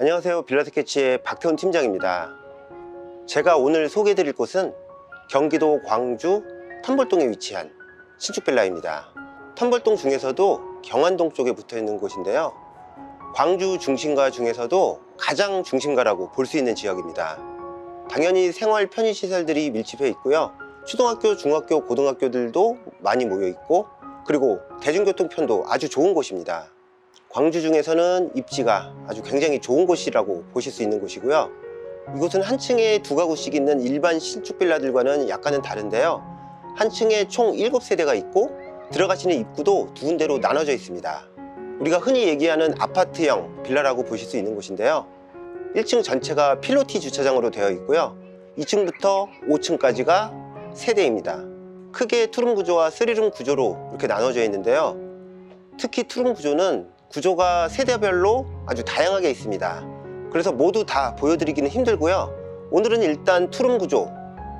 안녕하세요. 빌라스케치의 박태훈 팀장입니다. 제가 오늘 소개해드릴 곳은 경기도 광주 텀벌동에 위치한 신축 빌라입니다. 텀벌동 중에서도 경안동 쪽에 붙어 있는 곳인데요. 광주 중심가 중에서도 가장 중심가라고 볼 수 있는 지역입니다. 당연히 생활 편의시설들이 밀집해 있고요. 초등학교, 중학교, 고등학교들도 많이 모여 있고 그리고 대중교통편도 아주 좋은 곳입니다. 광주 중에서는 입지가 아주 굉장히 좋은 곳이라고 보실 수 있는 곳이고요. 이곳은 한 층에 두 가구씩 있는 일반 신축 빌라들과는 약간은 다른데요. 한 층에 총 7세대가 있고 들어가시는 입구도 두 군데로 나눠져 있습니다. 우리가 흔히 얘기하는 아파트형 빌라라고 보실 수 있는 곳인데요. 1층 전체가 필로티 주차장으로 되어 있고요. 2층부터 5층까지가 세대입니다. 크게 투룸 구조와 쓰리룸 구조로 이렇게 나눠져 있는데요. 특히 투룸 구조는 구조가 세대별로 아주 다양하게 있습니다. 그래서 모두 다 보여드리기는 힘들고요. 오늘은 일단 투룸 구조,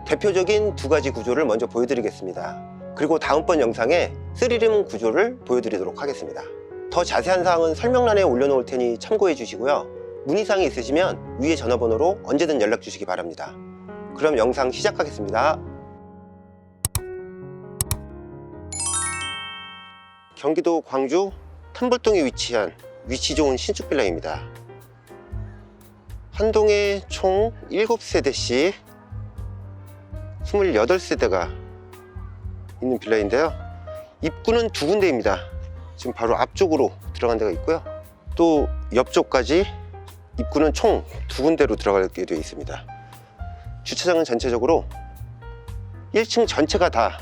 대표적인 두 가지 구조를 먼저 보여드리겠습니다. 그리고 다음번 영상에 쓰리룸 구조를 보여드리도록 하겠습니다. 더 자세한 사항은 설명란에 올려놓을 테니 참고해 주시고요. 문의사항이 있으시면 위에 전화번호로 언제든 연락 주시기 바랍니다. 그럼 영상 시작하겠습니다. 경기도 광주 탐벌동에 위치한 위치 좋은 신축 빌라입니다. 한 동에 총 7세대씩 28세대가 있는 빌라인데요. 입구는 두 군데입니다. 지금 바로 앞쪽으로 들어간 데가 있고요. 또 옆쪽까지 입구는 총 두 군데로 들어가게 되어 있습니다. 주차장은 전체적으로 1층 전체가 다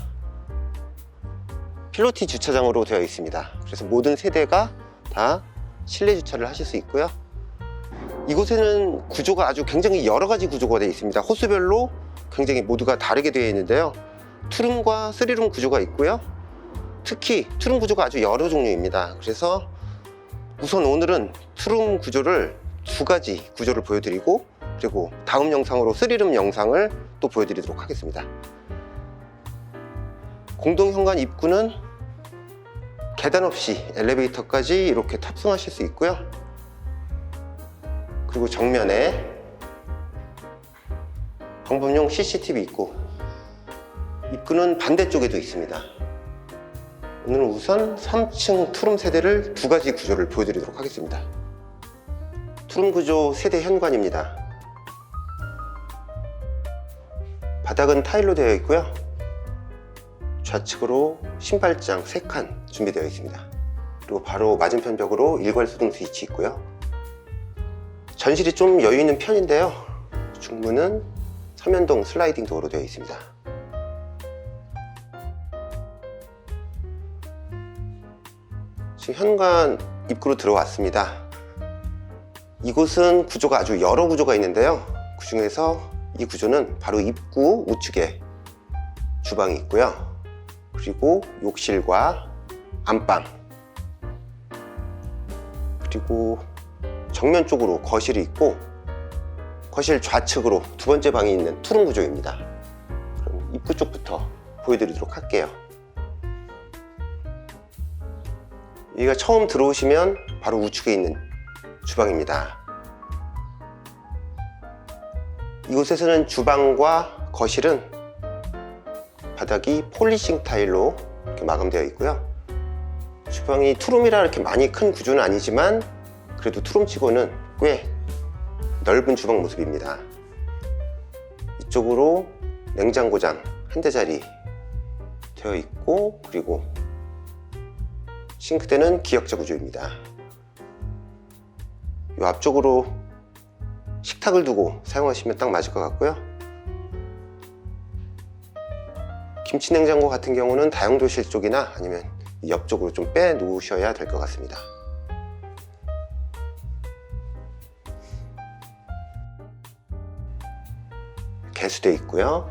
필로티 주차장으로 되어 있습니다. 그래서 모든 세대가 다 실내 주차를 하실 수 있고요. 이곳에는 구조가 아주 굉장히 여러 가지 구조가 되어 있습니다. 호수별로 굉장히 모두가 다르게 되어 있는데요. 투룸과 쓰리룸 구조가 있고요. 특히 투룸 구조가 아주 여러 종류입니다. 그래서 우선 오늘은 투룸 구조를 두 가지 구조를 보여드리고 그리고 다음 영상으로 쓰리룸 영상을 또 보여드리도록 하겠습니다. 공동 현관 입구는 계단 없이 엘리베이터까지 이렇게 탑승하실 수 있고요. 그리고 정면에 방범용 CCTV 있고 입구는 반대쪽에도 있습니다. 오늘은 우선 3층 투룸 세대를 두 가지 구조를 보여드리도록 하겠습니다. 투룸 구조 세대 현관입니다. 바닥은 타일로 되어 있고요. 좌측으로 신발장 3칸 준비되어 있습니다. 그리고 바로 맞은편 벽으로 일괄 수동 스위치 있고요. 전실이 좀 여유 있는 편인데요. 중문은 서면동 슬라이딩 도어로 되어 있습니다. 지금 현관 입구로 들어왔습니다. 이곳은 구조가 아주 여러 구조가 있는데요. 그 중에서 이 구조는 바로 입구 우측에 주방이 있고요. 그리고 욕실과 안방 그리고 정면 쪽으로 거실이 있고 거실 좌측으로 두 번째 방이 있는 투룸 구조입니다. 그럼 입구 쪽부터 보여드리도록 할게요. 여기가 처음 들어오시면 바로 우측에 있는 주방입니다. 이곳에서는 주방과 거실은 바닥이 폴리싱 타일로 이렇게 마감되어 있고요. 주방이 투룸이라 이렇게 많이 큰 구조는 아니지만 그래도 투룸치고는 꽤 넓은 주방 모습입니다. 이쪽으로 냉장고장 한 대짜리 되어 있고 그리고 싱크대는 기역자 구조입니다. 이 앞쪽으로 식탁을 두고 사용하시면 딱 맞을 것 같고요. 김치 냉장고 같은 경우는 다용도실 쪽이나 아니면 옆쪽으로 좀 빼 놓으셔야 될 것 같습니다. 개수대 있고요.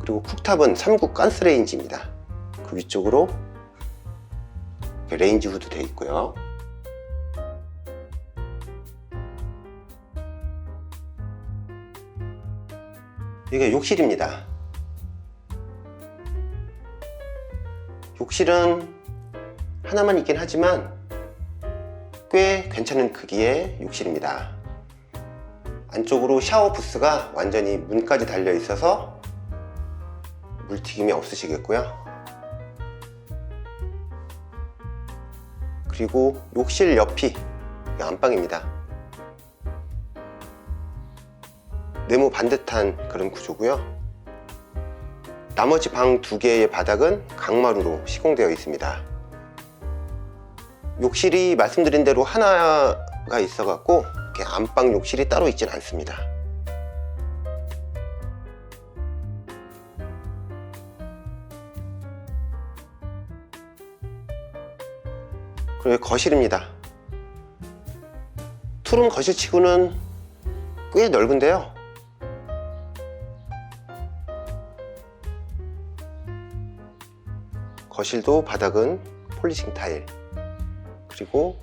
그리고 쿡탑은 3구 가스레인지입니다. 그 위쪽으로 레인지 후드 되어 있고요. 여기가 욕실입니다. 욕실은 하나만 있긴 하지만 꽤 괜찮은 크기의 욕실입니다. 안쪽으로 샤워 부스가 완전히 문까지 달려 있어서 물튀김이 없으시겠고요. 그리고 욕실 옆이 안방입니다. 네모 반듯한 그런 구조고요. 나머지 방 두 개의 바닥은 강마루로 시공되어 있습니다. 욕실이 말씀드린 대로 하나가 있어갖고 이렇게 안방 욕실이 따로 있진 않습니다. 그리고 거실입니다. 투룸 거실치고는 꽤 넓은데요. 거실도 바닥은 폴리싱 타일 그리고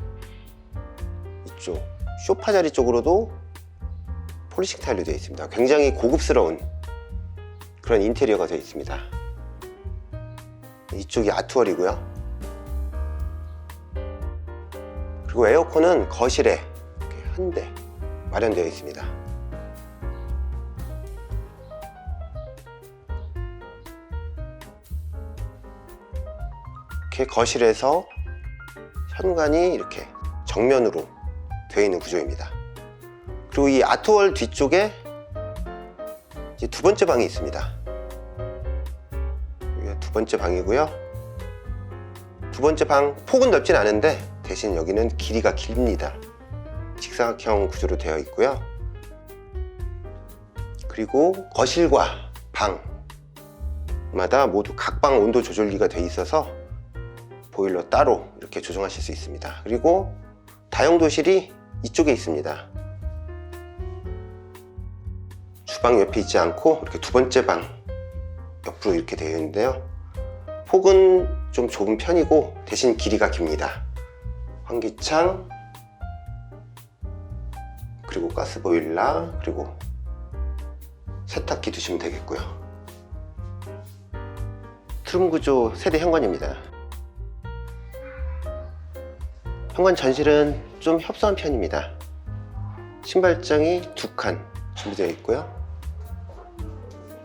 이쪽 소파 자리 쪽으로도 폴리싱 타일로 되어 있습니다. 굉장히 고급스러운 그런 인테리어가 되어 있습니다. 이쪽이 아트월이고요. 그리고 에어컨은 거실에 한 대 마련되어 있습니다. 이렇게 거실에서 현관이 이렇게 정면으로 되어 있는 구조입니다. 그리고 이 아트월 뒤쪽에 두 번째 방이 있습니다. 이게 두 번째 방이고요. 두 번째 방 폭은 넓진 않은데 대신 여기는 길이가 깁니다. 직사각형 구조로 되어 있고요. 그리고 거실과 방마다 모두 각방 온도 조절기가 되어 있어서 보일러 따로 이렇게 조정하실 수 있습니다. 그리고 다용도실이 이쪽에 있습니다. 주방 옆에 있지 않고 이렇게 두 번째 방 옆으로 이렇게 되어 있는데요. 폭은 좀 좁은 편이고 대신 길이가 깁니다. 환기창 그리고 가스 보일러 그리고 세탁기 두시면 되겠고요. 트름 구조 세대 현관입니다. 현관 전실은 좀 협소한 편입니다. 신발장이 두 칸 준비되어 있고요.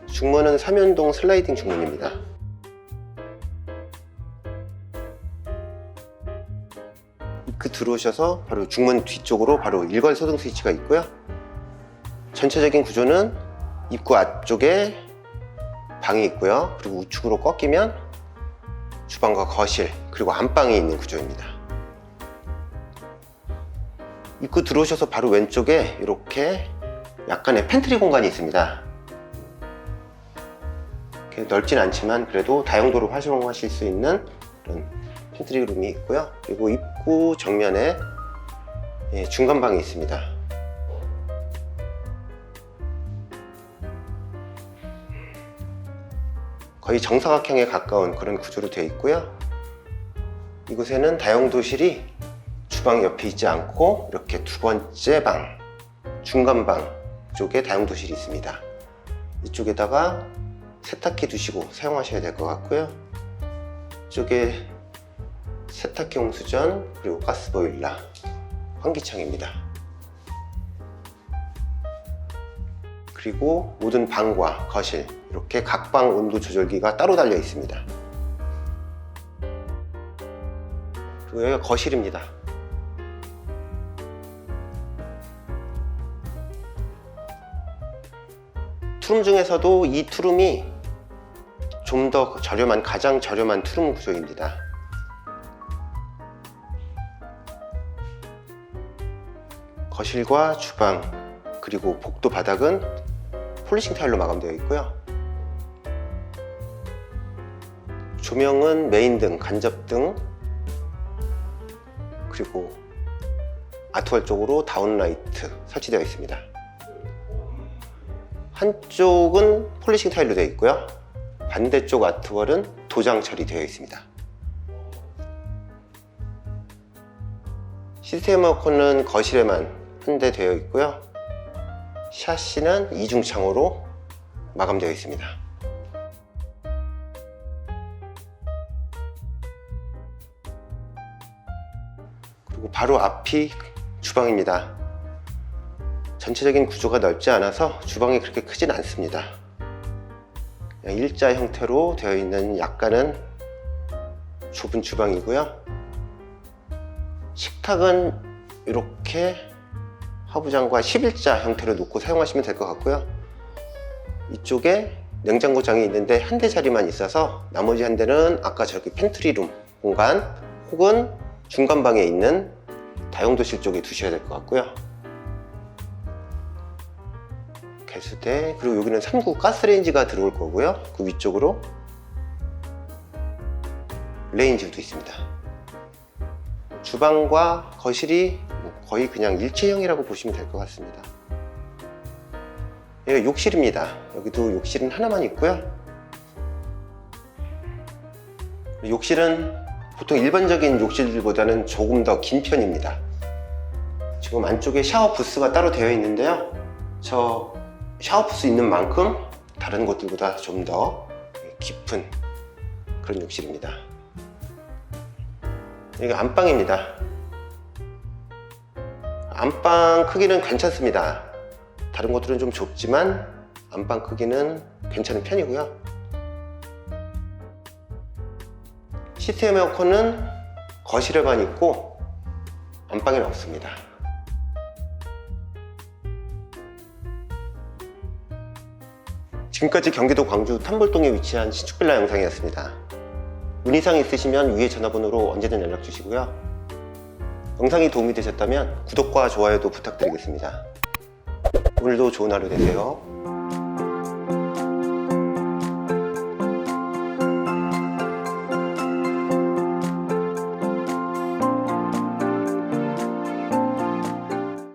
중문은 삼연동 슬라이딩 중문입니다. 그 들어오셔서 바로 중문 뒤쪽으로 바로 일괄 소등 스위치가 있고요. 전체적인 구조는 입구 앞쪽에 방이 있고요. 그리고 우측으로 꺾이면 주방과 거실 그리고 안방이 있는 구조입니다. 입구 들어오셔서 바로 왼쪽에 이렇게 약간의 팬트리 공간이 있습니다. 넓진 않지만 그래도 다용도로 활용하실 수 있는 그런 팬트리 룸이 있고요. 그리고 입구 정면에 예, 중간방이 있습니다. 거의 정사각형에 가까운 그런 구조로 되어 있고요. 이곳에는 다용도실이 주방 옆에 있지 않고 이렇게 두 번째 방, 중간방 쪽에 다용도실이 있습니다. 이쪽에다가 세탁기 두시고 사용하셔야 될 것 같고요. 이쪽에 세탁기 홍수전 그리고 가스보일러 환기창입니다. 그리고 모든 방과 거실 이렇게 각 방 온도 조절기가 따로 달려 있습니다. 그리고 여기가 거실입니다. 투룸 중에서도 이 투룸이 좀 더 저렴한 가장 저렴한 투룸 구조입니다. 거실과 주방 그리고 복도 바닥은 폴리싱 타일로 마감되어 있고요. 조명은 메인 등, 간접 등 그리고 아트월 쪽으로 다운라이트 설치되어 있습니다. 한쪽은 폴리싱 타일로 되어 있고요. 반대쪽 아트월은 도장 처리되어 있습니다. 시스템 에어컨은 거실에만 한 대 되어 있고요. 샤시는 이중창으로 마감되어 있습니다. 그리고 바로 앞이 주방입니다. 전체적인 구조가 넓지 않아서 주방이 그렇게 크진 않습니다. 일자 형태로 되어 있는 약간은 좁은 주방이고요. 식탁은 이렇게 하부장과 11자 형태로 놓고 사용하시면 될 것 같고요. 이쪽에 냉장고장이 있는데 한 대 자리만 있어서 나머지 한 대는 아까 저렇게 팬트리룸 공간 혹은 중간방에 있는 다용도실 쪽에 두셔야 될 것 같고요. 개수대 그리고 여기는 3구 가스레인지가 들어올 거고요. 그 위쪽으로 레인지도 있습니다. 주방과 거실이 거의 그냥 일체형이라고 보시면 될 것 같습니다. 여기가 욕실입니다. 여기도 욕실은 하나만 있고요. 욕실은 보통 일반적인 욕실들보다는 조금 더 긴 편입니다. 지금 안쪽에 샤워 부스가 따로 되어 있는데요. 저 샤워 부스 있는 만큼 다른 곳들보다 좀 더 깊은 그런 욕실입니다. 여기가 안방입니다. 안방 크기는 괜찮습니다. 다른 곳들은 좀 좁지만 안방 크기는 괜찮은 편이고요. 시스템 에어컨은 거실에만 있고 안방에는 없습니다. 지금까지 경기도 광주 탐볼동에 위치한 신축빌라 영상이었습니다. 문의사항 있으시면 위에 전화번호로 언제든 연락 주시고요. 영상이 도움이 되셨다면 구독과 좋아요도 부탁드리겠습니다. 오늘도 좋은 하루 되세요.